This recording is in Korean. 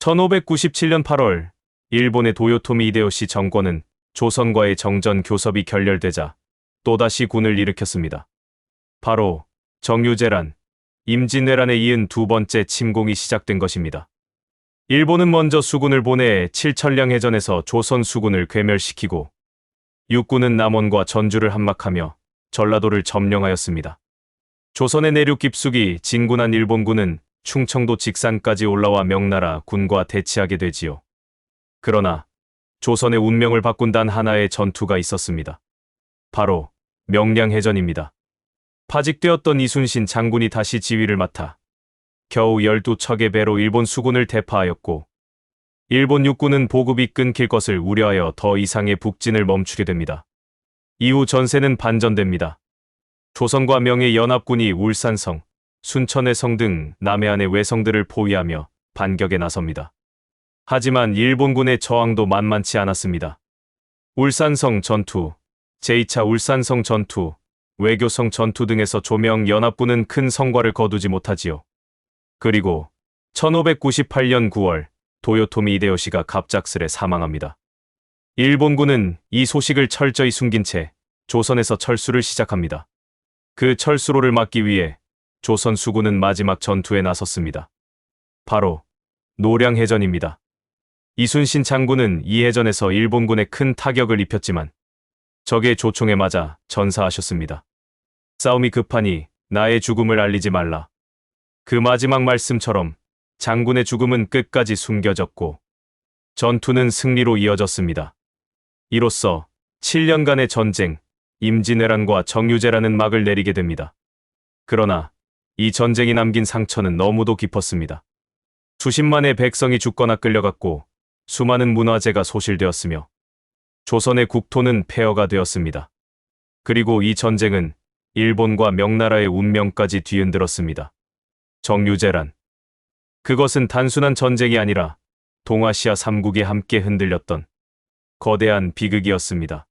1597년 8월 일본의 도요토미 이데요시 정권은 조선과의 정전 교섭이 결렬되자 또다시 군을 일으켰습니다. 바로 정유재란, 임진왜란에 이은 두 번째 침공이 시작된 것입니다. 일본은 먼저 수군을 보내 칠천량 해전에서 조선 수군을 괴멸시키고 육군은 남원과 전주를 함락하며 전라도를 점령하였습니다. 조선의 내륙 깊숙이 진군한 일본군은 충청도 직산까지 올라와 명나라 군과 대치하게 되지요. 그러나 조선의 운명을 바꾼 단 하나의 전투가 있었습니다. 바로 명량해전입니다. 파직되었던 이순신 장군이 다시 지휘를 맡아 겨우 12척의 배로 일본 수군을 대파하였고 일본 육군은 보급이 끊길 것을 우려하여 더 이상의 북진을 멈추게 됩니다. 이후 전세는 반전됩니다. 조선과 명의 연합군이 울산성, 순천의 성 등 남해안의 외성들을 포위하며 반격에 나섭니다. 하지만 일본군의 저항도 만만치 않았습니다. 울산성 전투, 제2차 울산성 전투, 외교성 전투 등에서 조명 연합군은 큰 성과를 거두지 못하지요. 그리고 1598년 9월 도요토미 이데요시가 갑작스레 사망합니다. 일본군은 이 소식을 철저히 숨긴 채 조선에서 철수를 시작합니다. 그 철수로를 막기 위해 조선 수군은 마지막 전투에 나섰습니다. 바로 노량해전입니다. 이순신 장군은 이 해전에서 일본군에 큰 타격을 입혔지만 적의 조총에 맞아 전사하셨습니다. 싸움이 급하니 나의 죽음을 알리지 말라. 그 마지막 말씀처럼 장군의 죽음은 끝까지 숨겨졌고 전투는 승리로 이어졌습니다. 이로써 7년간의 전쟁, 임진왜란과 정유재라는 막을 내리게 됩니다. 그러나 이 전쟁이 남긴 상처는 너무도 깊었습니다. 수십만의 백성이 죽거나 끌려갔고 수많은 문화재가 소실되었으며 조선의 국토는 폐허가 되었습니다. 그리고 이 전쟁은 일본과 명나라의 운명까지 뒤흔들었습니다. 정유재란. 그것은 단순한 전쟁이 아니라 동아시아 삼국이 함께 흔들렸던 거대한 비극이었습니다.